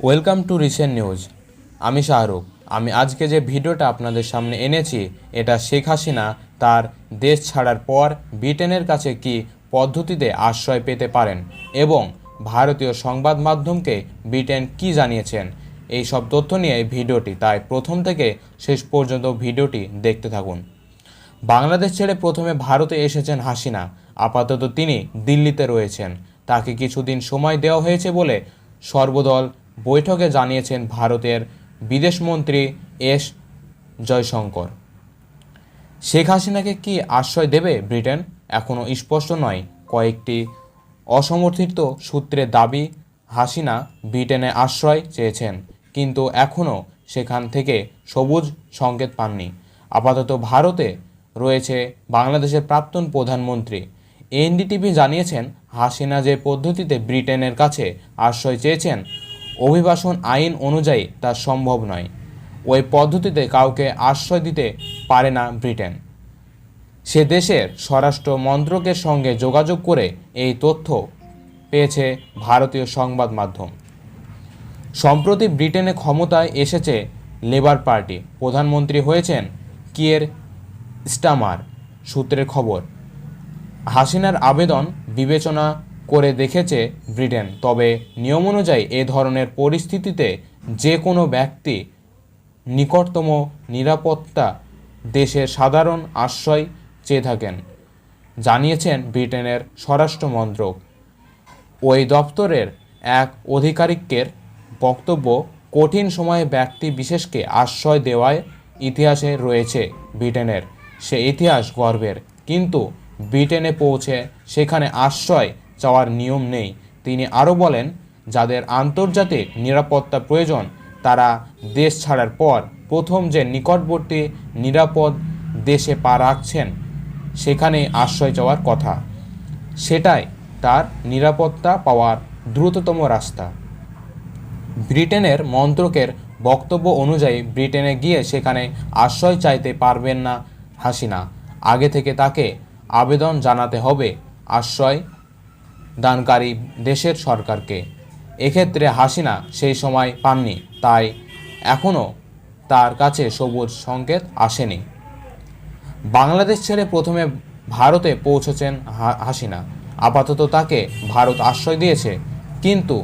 Welcome to recent news. আমি শাহরুখ। আমি আজকে যে ভিডিওটা আপনাদের সামনে এনেছি, এটা শেখ হাসিনা তার দেশ ছাড়ার পর ব্রিটেনের কাছে কি পদ্ধতিতে আশ্রয় পেতে পারেন এবং ভারতীয় সংবাদ মাধ্যমকে ব্রিটেন কি জানিয়েছেন, এই সব তথ্য নিয়ে এই ভিডিওটি। তাই প্রথম থেকে শেষ পর্যন্ত ভিডিওটি দেখতে থাকুন। বাংলাদেশ ছেড়ে প্রথমে ভারতে এসেছেন হাসিনা। আপাতত তিনি দিল্লিতে রয়েছেন। তাকে কিছুদিন সময় দেওয়া হয়েছে বলে সর্বদল বৈঠকে জানিয়েছেন ভারতের বিদেশমন্ত্রী এস জয়শঙ্কর। শেখ হাসিনাকে কি আশ্রয় দেবে ব্রিটেন? এখনও স্পষ্ট নয়। কয়েকটি অসমর্থিত সূত্রের দাবি, হাসিনা ব্রিটেনে আশ্রয় চেয়েছেন, কিন্তু এখনও সেখান থেকে সবুজ সংকেত পাননি। আপাতত ভারতে রয়েছে বাংলাদেশের প্রাক্তন প্রধানমন্ত্রী। এনডিটিভি জানিয়েছেন, হাসিনা যে পদ্ধতিতে ব্রিটেনের কাছে আশ্রয় চেয়েছেন অভিবাসন আইন অনুযায়ী তা সম্ভব নয়। ওই পদ্ধতিতে কাউকে আশ্রয় দিতে পারে না ব্রিটেন। সে দেশের স্বরাষ্ট্র মন্ত্রকের সঙ্গে যোগাযোগ করে এই তথ্য পেয়েছে ভারতীয় সংবাদ মাধ্যম। সম্প্রতি ব্রিটেনে ক্ষমতায় এসেছে লেবার পার্টি। প্রধানমন্ত্রী হয়েছেন কিয়ের স্টামার সূত্রের খবর। হাসিনার আবেদন বিবেচনা করে দেখেছে ব্রিটেন। তবে নিয়ম অনুযায়ী এ ধরনের পরিস্থিতিতে যে কোনো ব্যক্তি নিকটতম নিরাপত্তা দেশের সাধারণ আশ্রয় চেয়ে থাকেন, জানিয়েছেন ব্রিটেনের স্বরাষ্ট্রমন্ত্রক ওই দপ্তরের এক আধিকারিকের বক্তব্য, কঠিন সময়ে ব্যক্তি বিশেষকে আশ্রয় দেওয়ায় ইতিহাসে রয়েছে ব্রিটেনের। সে ইতিহাস গর্বের, কিন্তু ব্রিটেনে পৌঁছে সেখানে আশ্রয় চাওয়ার নিয়ম নেই। তিনি আরও বলেন, যাদের আন্তর্জাতিক নিরাপত্তা প্রয়োজন, তারা দেশ ছাড়ার পর প্রথম যে নিকটবর্তী নিরাপদ দেশে পা রাখছেন সেখানে আশ্রয় চাওয়ার কথা। সেটাই তার নিরাপত্তা পাওয়ার দ্রুততম রাস্তা। ব্রিটেনের মন্ত্রকের বক্তব্য অনুযায়ী ব্রিটেনে গিয়ে সেখানে আশ্রয় চাইতে পারবেন না হাসিনা। আগে থেকে তাকে আবেদন জানাতে হবে আশ্রয় দানকারী দেশের সরকারকে। এক্ষেত্রে হাসিনা সেই সময় পাননি, তাই এখনও তার কাছে সবুজ সংকেত আসেনি। বাংলাদেশ ছেড়ে প্রথমে ভারতে পৌঁছেছেন হাসিনা। আপাতত তাকে ভারত আশ্রয় দিয়েছে, কিন্তু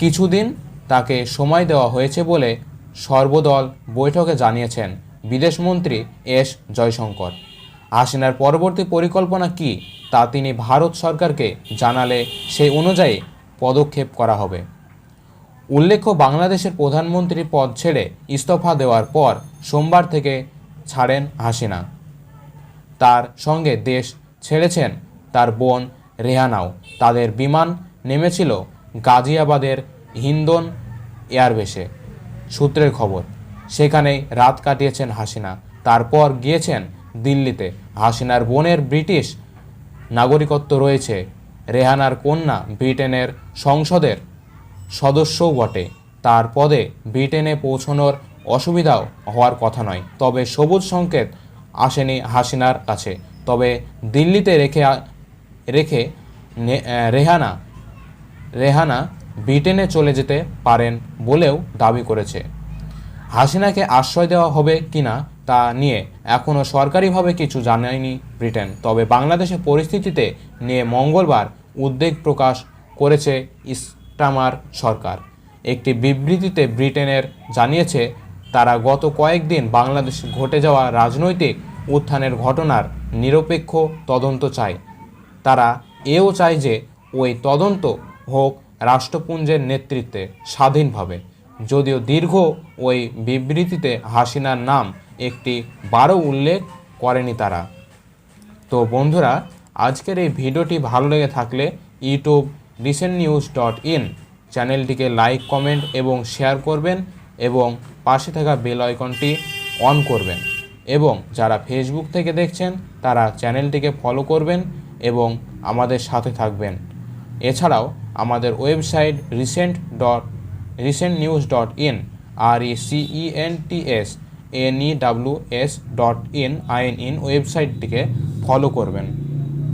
কিছুদিন তাকে সময় দেওয়া হয়েছে বলে সর্বদল বৈঠকে জানিয়েছেন বিদেশমন্ত্রী এস জয়শঙ্কর। হাসিনার পরবর্তী পরিকল্পনা কি? তা তিনি ভারত সরকারকে জানালে সেই অনুযায়ী পদক্ষেপ করা হবে। উল্লেখ্য, বাংলাদেশের প্রধানমন্ত্রী পদ ছেড়ে ইস্তফা দেওয়ার পর সোমবার থেকে ছাড়েন হাসিনা। তার সঙ্গে দেশ ছেড়েছেন তার বোন রেহানাও। তাদের বিমান নেমেছিল গাজিয়াবাদের হিন্দন এয়ারবেসে। সূত্রের খবর, সেখানেই রাত কাটিয়েছেন হাসিনা। তারপর গিয়েছেন দিল্লিতে। হাসিনার বোনের ব্রিটিশ নাগরিকত্ব রয়েছে। রেহানার কন্যা ব্রিটেনের সংসদের সদস্যও বটে। তার পদে ব্রিটেনে পৌঁছানোর অসুবিধাও হওয়ার কথা নয়। তবে সবুজ সংকেত আসেনি হাসিনার কাছে। তবে দিল্লিতে রেখে রেখে রেহানা রেহানা ব্রিটেনে চলে যেতে পারেন বলেও দাবি করেছে। হাসিনাকে আশ্রয় দেওয়া হবে কিনা তা নিয়ে এখনও সরকারিভাবে কিছু জানায়নি ব্রিটেন। তবে বাংলাদেশের পরিস্থিতিতে নিয়ে মঙ্গলবার উদ্বেগ প্রকাশ করেছে ইস্টামার সরকার। একটি বিবৃতিতে ব্রিটেনের জানিয়েছে, তারা গত কয়েকদিন বাংলাদেশে ঘটে যাওয়া রাজনৈতিক উত্থানের ঘটনার নিরপেক্ষ তদন্ত চায়। তারা এও চায় যে ওই তদন্ত হোক রাষ্ট্রপুঞ্জের নেতৃত্বে স্বাধীনভাবে। যদিও দীর্ঘ ওই বিবৃতিতে হাসিনার নাম একটি বারো উল্লেখ করেনি তারা। তো বন্ধুরা, আজকের এই ভিডিওটি ভালো লেগে থাকলে YouTube recent news dot in চ্যানেলটিকে লাইক, কমেন্ট এবং শেয়ার করবেন এবং পাশে থাকা বেল আইকনটি অন করবেন এবং যারা ফেসবুক থেকে দেখছেন, তারা চ্যানেলটিকে ফলো করবেন এবং আমাদের সাথে থাকবেন। এছাড়াও আমাদের website recent dot recent news dot in R E C E N T S N E W S dot in আইন ইন ওয়েবসাইটটিকে ফলো করবেন।